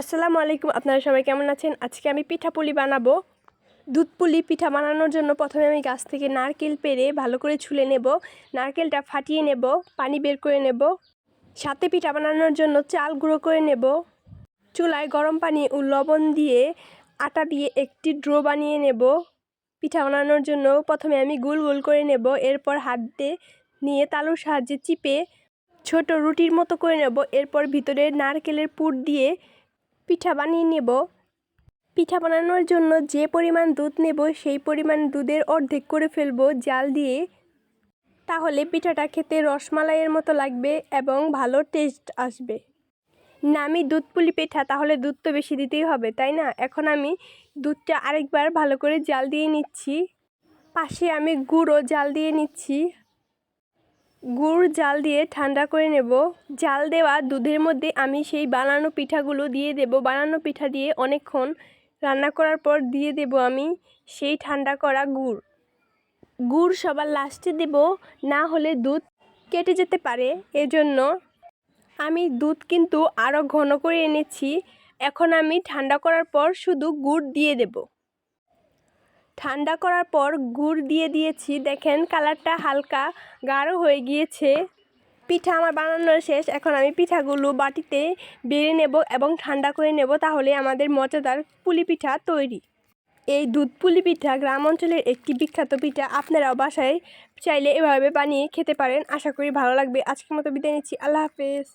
আসসালামু আলাইকুম, আপনারা সবাই কেমন আছেন? আজকে আমি পিঠা পুলি বানাবো। দুধ পুলি পিঠা বানানোর জন্য প্রথমে আমি গাছ থেকে নারকেল পেড়ে ভালো করে ছুলে নেব। নারকেলটা ফাটিয়ে নেব, পানি বের করে নেব। সাথে পিঠা বানানোর জন্য চাল গুঁড়ো করে নেব। চুলায় গরম পানি ও লবণ দিয়ে আটা দিয়ে একটি ড্রো বানিয়ে নেব। পিঠা বানানোর জন্য প্রথমে আমি গোল গোল করে নেব, এরপর হাত দিয়ে নিয়ে তালুর সাহায্যে চিপে ছোট রুটির মতো করে নেব। এরপর ভিতরে নারকেলের পুর দিয়ে পিঠা বানিয়ে নেব। পিঠা বানানোর জন্য যে পরিমাণ দুধ নেব, সেই পরিমাণ দুধের অর্ধেক করে ফেলব জাল দিয়ে। তাহলে পিঠাটা খেতে রসমালাইয়ের মতো লাগবে এবং ভালো টেস্ট আসবে। নামি দুধ পুলি পিঠা, তাহলে দুধ তো বেশি দিতেই হবে, তাই না? এখন আমি দুধটা আরেকবার ভালো করে জাল দিয়ে নিচ্ছি। পাশে আমি গুঁড়ো জাল দিয়ে নিচ্ছি। গুড় জাল দিয়ে ঠান্ডা করে নেব। জাল দেওয়া দুধের মধ্যে আমি সেই বানানো পিঠাগুলো দিয়ে দেব। বানানো পিঠা দিয়ে অনেকক্ষণ রান্না করার পর দিয়ে দেব আমি সেই ঠান্ডা করা গুড়। গুড় সবার লাস্টে দেব, না হলে দুধ কেটে যেতে পারে। এজন্য আমি দুধ কিন্তু আরও ঘন করে এনেছি। এখন আমি ঠান্ডা করার পর শুধু গুড় দিয়ে দেবো। ঠান্ডা করার পর গুড় দিয়ে দিয়েছি। দেখেন কালারটা হালকা, গাঢ় হয়ে গিয়েছে। পিঠা আমার বানানো শেষ। এখন আমি পিঠাগুলো বাটিতে বেড়ে নেব এবং ঠান্ডা করে নেব তাহলে আমাদের মজাদার পুলি পিঠা তৈরি। এই দুধ পুলি পিঠা গ্রাম অঞ্চলের একটি বিখ্যাত পিঠা। আপনারাও বাসায় চাইলে এভাবে বানিয়ে খেতে পারেন। আশা করি ভালো লাগবে। আজকের মতো বিদায় নিচ্ছি। আল্লাহ হাফেজ।